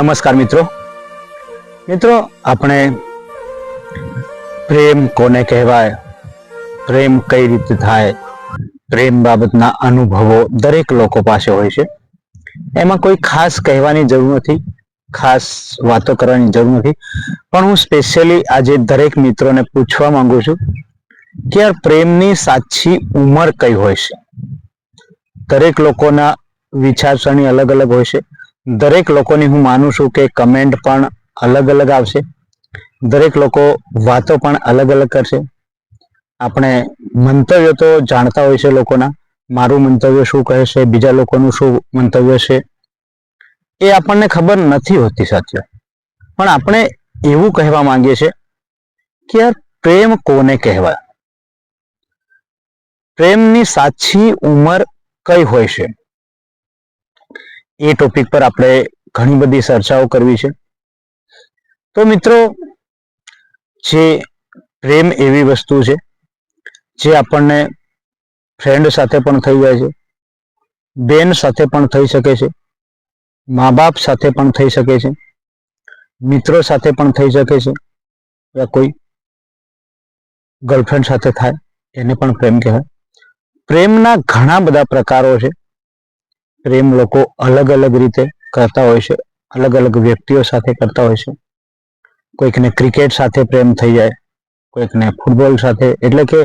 નમસ્કાર મિત્રો. મિત્રો, આપણે પ્રેમ કોને કહેવાય? પ્રેમ કઈ રીતે થાય? પ્રેમ બાબતના અનુભવો દરેક લોકો પાસે હોય છે. એમાં કોઈ ખાસ કહેવાની જરૂર નથી, ખાસ વાતો કરવાની જરૂર નથી. પણ હું સ્પેશિયલી આજે દરેક મિત્રોને પૂછવા માંગુ છું કે યાર પ્રેમની સાચી ઉંમર કઈ હોય છે? દરેક લોકોના વિચારસરણી અલગ અલગ હોય છે. દરેક લોકોની હું માનું છું કે કમેન્ટ પણ અલગ અલગ આવશે. દરેક લોકો વાતો પણ અલગ અલગ કરશે. આપણે મંતવ્યો તો જાણતા હોય છે લોકોના. મારું મંતવ્ય શું કહે છે? બીજા લોકોનું શું મંતવ્ય છે? એ આપણને ખબર નથી હોતી સાથીઓ. પણ આપણે એવું કહેવા માંગીએ છીએ કે યાર પ્રેમ કોને કહેવાય? પ્રેમની સાચી ઉંમર કઈ હોય છે? એ ટોપિક પર આપણે ઘણી બધી ચર્ચાઓ કરવી છે. તો મિત્રો, જે પ્રેમ એવી વસ્તુ છે, જે આપણને ફ્રેન્ડ સાથે પણ થઈ જાય છે, બેન સાથે પણ થઈ શકે છે મા બાપ સાથે પણ થઈ શકે છે, મિત્રો સાથે પણ થઈ શકે છે, યા કોઈ ગર્લફ્રેન્ડ સાથે થાય, એને પણ પ્રેમ કહેવાય. પ્રેમના ઘણા બધા પ્રકારો છે. પ્રેમ લોકો અલગ અલગ રીતે કરતા હોય છે, અલગ અલગ વ્યક્તિઓ સાથે કરતા હોય છે. કોઈકને ક્રિકેટ સાથે પ્રેમ થઈ જાય, કોઈકને ફૂટબોલ સાથે, એટલે કે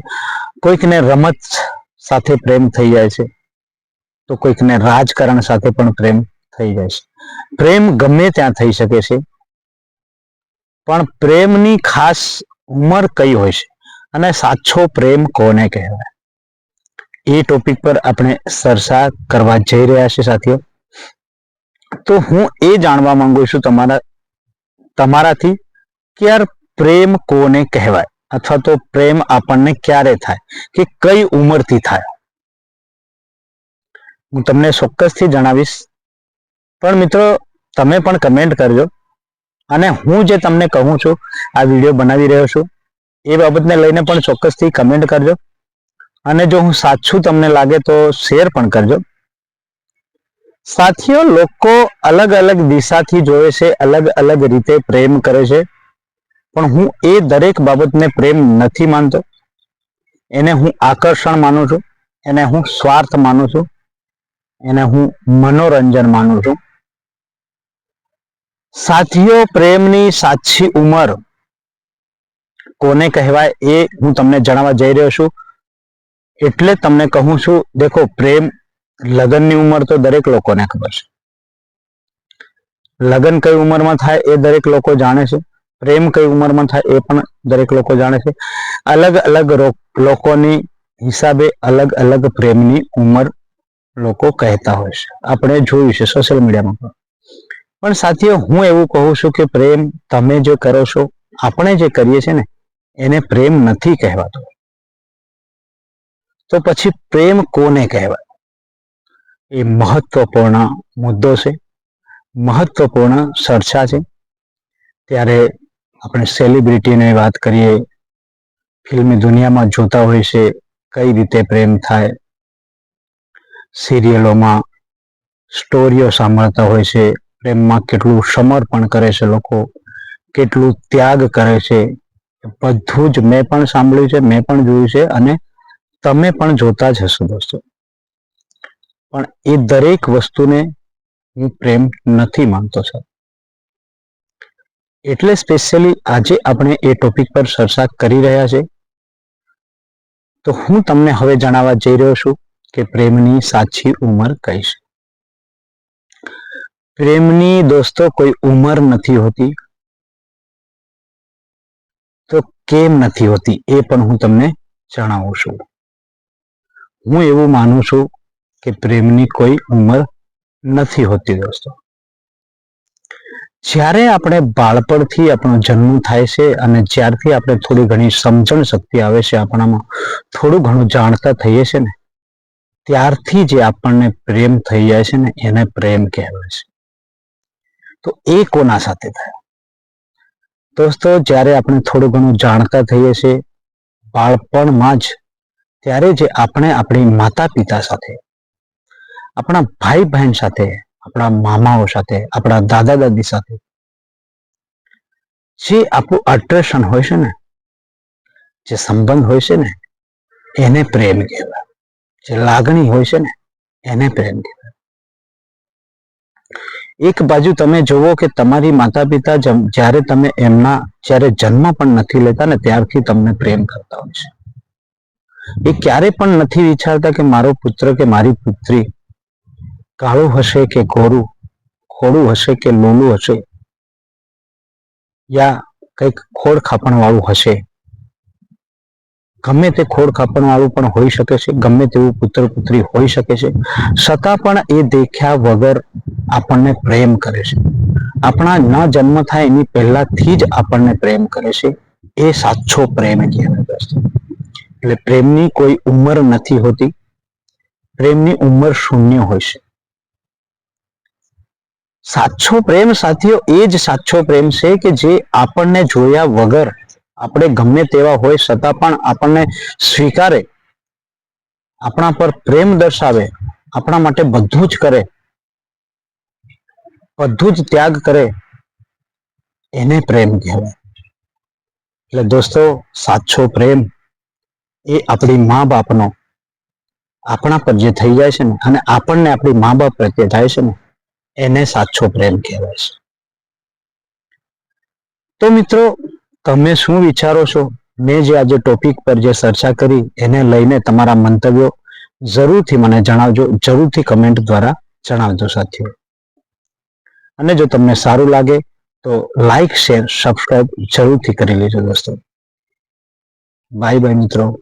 કોઈકને રમત સાથે પ્રેમ થઈ જાય છે, તો કોઈકને રાજકારણ સાથે પણ પ્રેમ થઈ જાય છે. પ્રેમ ગમે ત્યાં થઈ શકે છે, પણ પ્રેમની ખાસ ઉંમર કઈ હોય છે? અને સાચો પ્રેમ કોને કહેવાય? એ ટોપિક પર આપણે ચર્ચા કરવા જઈ રહ્યા છીએ સાથીઓ. તો હું એ જાણવા માંગુ છું તમારા, તમારાથી કે યાર પ્રેમ કોને કહેવાય? અથવા તો પ્રેમ આપણને ક્યારે થાય? કે કઈ ઉંમરથી થાય? હું તમને ચોક્કસથી જણાવીશ. પણ મિત્રો, તમે પણ કમેન્ટ કરજો. અને હું જે તમને કહું છું, આ વીડિયો બનાવી રહ્યો છું, એ બાબતને લઈને પણ ચોક્કસથી કમેન્ટ કરજો. અને જો હું સાચું તમને લાગે તો શેર પણ કરજો. સાથીઓ, લોકો અલગ અલગ દિશાથી જોવે છે, અલગ અલગ રીતે પ્રેમ કરે છે. પણ હું એ દરેક બાબતને પ્રેમ નથી માનતો. એને હું આકર્ષણ માનું છું, એને હું સ્વાર્થ માનું છું, એને હું મનોરંજન માનું છું. સાથીઓ, પ્રેમની સાચી ઉંમર કોને કહેવાય એ હું તમને જણાવવા જઈ રહ્યો છું. એટલે તમને કહું છું, દેખો, પ્રેમ લગ્નની ઉંમર તો દરેક લોકોને ખબર છે. લગ્ન કઈ ઉંમરમાં થાય એ દરેક લોકો જાણે છે. પ્રેમ કઈ ઉંમરમાં થાય એ પણ દરેક લોકો જાણે છે. અલગ અલગ લોકોની હિસાબે અલગ અલગ પ્રેમની ઉંમર લોકો કહેતા હોય છે. આપણે જોયું છે સોશિયલ મીડિયામાં પણ સાથીઓ, હું એવું કહું છું કે પ્રેમ તમે જે કરો છો, આપણે જે કરીએ છીએ ને, એને પ્રેમ નથી કહેવાતો. તો પછી પ્રેમ કોને કહેવાય? એ મહત્વપૂર્ણ મુદ્દો છે. મહત્વપૂર્ણ ચર્ચા છે. ત્યારે આપણે સેલિબ્રિટીની વાત કરીએ ફિલ્મી દુનિયામાં જોતા હોય છે, કઈ રીતે પ્રેમ થાય? સિરિયલોમાં સ્ટોરીઓ સાંભળતા હોય છે, પ્રેમમાં કેટલું સમર્પણ કરે છે લોકો, કેટલું ત્યાગ કરે છે. બધું જ મેં પણ સાંભળ્યું છે, મેં પણ જોયું છે અને તમે પણ જોતા જ હશો દોસ્તો. પણ એ દરેક વસ્તુને હું પ્રેમ નથી માનતો સર એટલે સ્પેશિયલી આજે આપણે એ ટોપિક પર ચર્ચા કરી રહ્યા છે. તો હું તમને હવે જણાવવા જઈ રહ્યો છું કે પ્રેમની સાચી ઉંમર કઈ છે. પ્રેમની દોસ્તો કોઈ ઉંમર નથી હોતી. તો કેમ નથી હોતી એ પણ હું તમને જણાવું છું. હું એવું માનું છું કે પ્રેમની કોઈ ઉંમર નથી હોતી દોસ્તો. જ્યારે આપણે બાળપણથી આપણો જન્મ થાય છે અને જ્યારથી આપણે થોડી ઘણી સમજણ શક્તિ આવે છે આપણામાં, થોડું ઘણું જાણતા થઈએ છે ને, ત્યારથી જે આપણને પ્રેમ થઈ જાય છે ને, એને પ્રેમ કહેવાય છે. તો એ કોના સાથે થાય? દોસ્તો, જ્યારે આપણે થોડું ઘણું જાણતા થઈએ છીએ બાળપણમાં જ ત્યારે જે આપણે આપણી માતા પિતા સાથે, આપણા ભાઈ બહેન સાથે, આપણા મામાઓ સાથે, આપણા દાદા દાદી સાથે, જે આપણું અટ્રેશન હોય છે ને, જે સંબંધ હોય છે ને, એને પ્રેમ કહેવાય. જે લાગણી હોય છે ને, એને પ્રેમ કહેવાય. એક બાજુ તમે જુઓ કે તમારી માતા પિતા જ્યારે તમે એમના, જ્યારે જન્મ પણ નથી લેતા ને, ત્યારથી તમને પ્રેમ કરતા હોય છે. એ ક્યારે પણ નથી વિચારતા કે મારો પુત્ર કે મારી પુત્રી કાળું હશે કે ગોરું, ખોડું હશે કે લોલું હશે, યા કંઈક ખોડ ખાપણ વાળું હશે. ગમે તે ખોડ ખાપણ વાળું પણ હોઈ શકે છે, ગમે તેવું પુત્ર પુત્રી હોઈ શકે છે, છતાં પણ એ દેખ્યા વગર આપણને પ્રેમ કરે છે. આપણા ન જન્મ થાય એની પહેલાથી જ આપણને પ્રેમ કરે છે. એ સાચો પ્રેમ કહેવાય. દોસ્તો એટલે પ્રેમની કોઈ ઉંમર નથી હોતી. પ્રેમની ઉંમર શૂન્ય હોય છે. સાચો પ્રેમ સાથીઓ, એ જ સાચો પ્રેમ છે કે જે આપણને જોયા વગર, આપણે ગમે તેવા હોય છતાં પણ આપણને સ્વીકારે, આપણા પર પ્રેમ દર્શાવે, આપણા માટે બધું જ કરે, બધું જ ત્યાગ કરે, એને પ્રેમ કહેવાય. એટલે દોસ્તો, સાચો પ્રેમ એ આપણી મા બાપનો આપણા પર જે થઈ જાય છે ને, અને આપણને આપણી મા બાપ પ્રત્યે થાય છે ને, એને સાચો પ્રેમ કહેવાય છે. તો મિત્રો, તમે શું વિચારો છો? મેં જે આજે ટોપિક પર જે ચર્ચા કરી, એને લઈને તમારા મંતવ્યો જરૂરથી મને જણાવજો, જરૂરથી કમેન્ટ દ્વારા જણાવજો સાથીઓ. અને જો તમને સારું લાગે, તો લાઈક શેર સબસ્ક્રાઈબ જરૂરથી કરી લેજો દોસ્તો. બાય બાય મિત્રો.